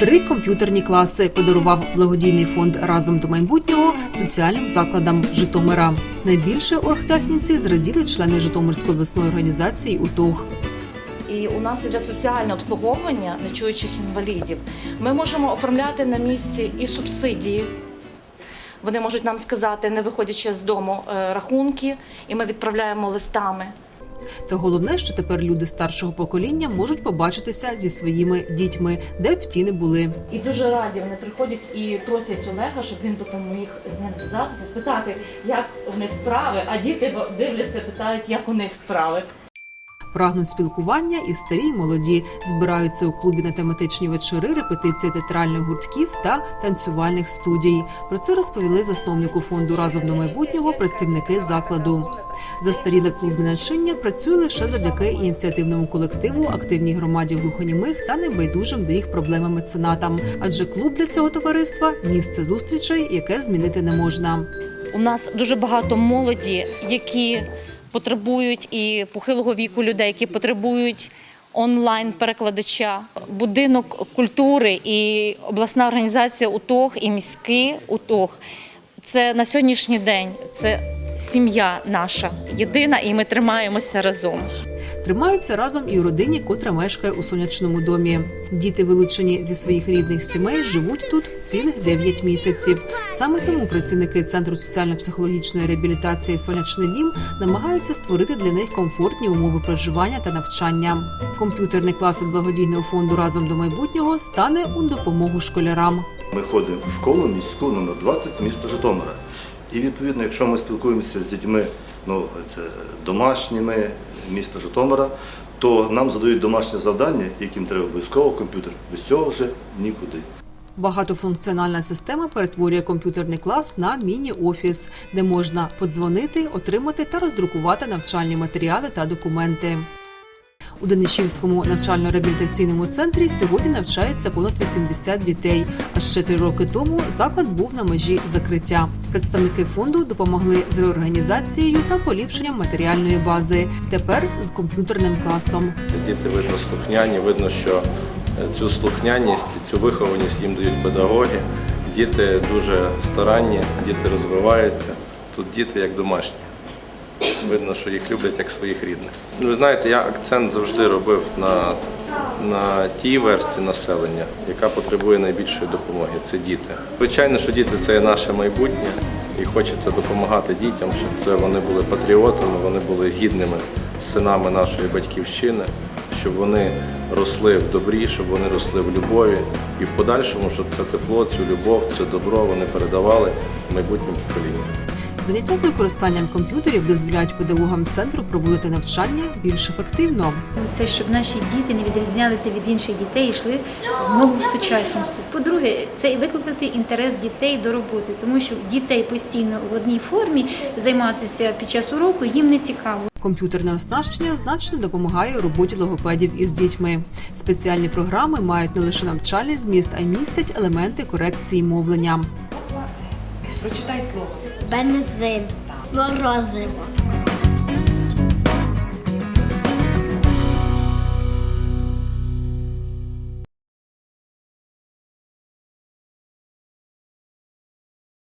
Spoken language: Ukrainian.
Три комп'ютерні класи подарував благодійний фонд разом до майбутнього соціальним закладам Житомира. Найбільше оргтехніці зраділи члени Житомирської обласної організації УТОГ. І у нас іде соціальне обслуговування нечуючих інвалідів. Ми можемо оформляти на місці і субсидії. Вони можуть нам сказати, не виходячи з дому, е, рахунки, і ми відправляємо листами. Та головне, що тепер люди старшого покоління можуть побачитися зі своїми дітьми, де б ті не були. І дуже раді вони приходять і просять Олега, щоб він допоміг з ним зв'язатися, спитати, як у них справи. А діти дивляться, питають, як у них справи. Прагнуть спілкування і старі, й молоді збираються у клубі на тематичні вечори, репетиції театральних гуртків та танцювальних студій. Про це розповіли засновнику фонду разом до майбутнього працівники закладу. Застаріле клубне начиння працює лише завдяки ініціативному колективу, активній громаді глухонімих та небайдужим до їх проблемам меценатам. Адже клуб для цього товариства місце зустрічей, яке змінити не можна. У нас дуже багато молоді, які потребують і похилого віку людей, які потребують онлайн-перекладача, будинок культури і обласна організація УТОГ і міський УТОГ. Це на сьогоднішній день це сім'я наша єдина, і ми тримаємося разом. Тримаються разом і у родині, котра мешкає у сонячному домі. Діти, вилучені зі своїх рідних сімей, живуть тут цілих 9 місяців. Саме тому працівники центру соціально-психологічної реабілітації Сонячний дім намагаються створити для них комфортні умови проживання та навчання. Комп'ютерний клас від благодійного фонду разом до майбутнього стане у допомогу школярам. Ми ходимо в школу міську номер 20 міста Житомира. І відповідно, якщо ми спілкуємося з дітьми, ну це домашніми міста Житомира, то нам задають домашнє завдання, яким треба обов'язково комп'ютер. Без цього вже нікуди. Багатофункціональна система перетворює комп'ютерний клас на міні-офіс, де можна подзвонити, отримати та роздрукувати навчальні матеріали та документи. У Денишівському навчально-реабілітаційному центрі сьогодні навчається понад 80 дітей. А ще три роки тому заклад був на межі закриття. Представники фонду допомогли з реорганізацією та поліпшенням матеріальної бази. Тепер з комп'ютерним класом. Діти видно слухняні, видно, що е, цю слухняність і цю вихованість їм дають педагоги. Діти дуже старанні, діти розвиваються. Тут діти як домашні. Видно, що їх люблять як своїх рідних. Ну, Ви знаєте, я акцент завжди робив на, на тій версті населення, яка потребує найбільшої допомоги. Це діти. Звичайно, що діти це наше майбутнє, і хочеться допомагати дітям, щоб це вони були патріотами, вони були гідними синами нашої батьківщини, щоб вони росли в добрі, щоб вони росли в любові, і в подальшому, щоб це тепло, цю любов, це добро вони передавали майбутнім поколінням. Заняття з використанням комп'ютерів дозволяють педагогам центру проводити навчання більш ефективно. Це щоб наші діти не відрізнялися від інших дітей, і йшли в ногу в сучасність. По-друге, це і викликати інтерес дітей до роботи, тому що дітей постійно в одній формі займатися під час уроку їм не цікаво. Комп'ютерне оснащення значно допомагає у роботі логопедів із дітьми. Спеціальні програми мають не лише навчальний зміст, а й містять елементи корекції мовлення. Прочитай слово. Бензин. Морозиво.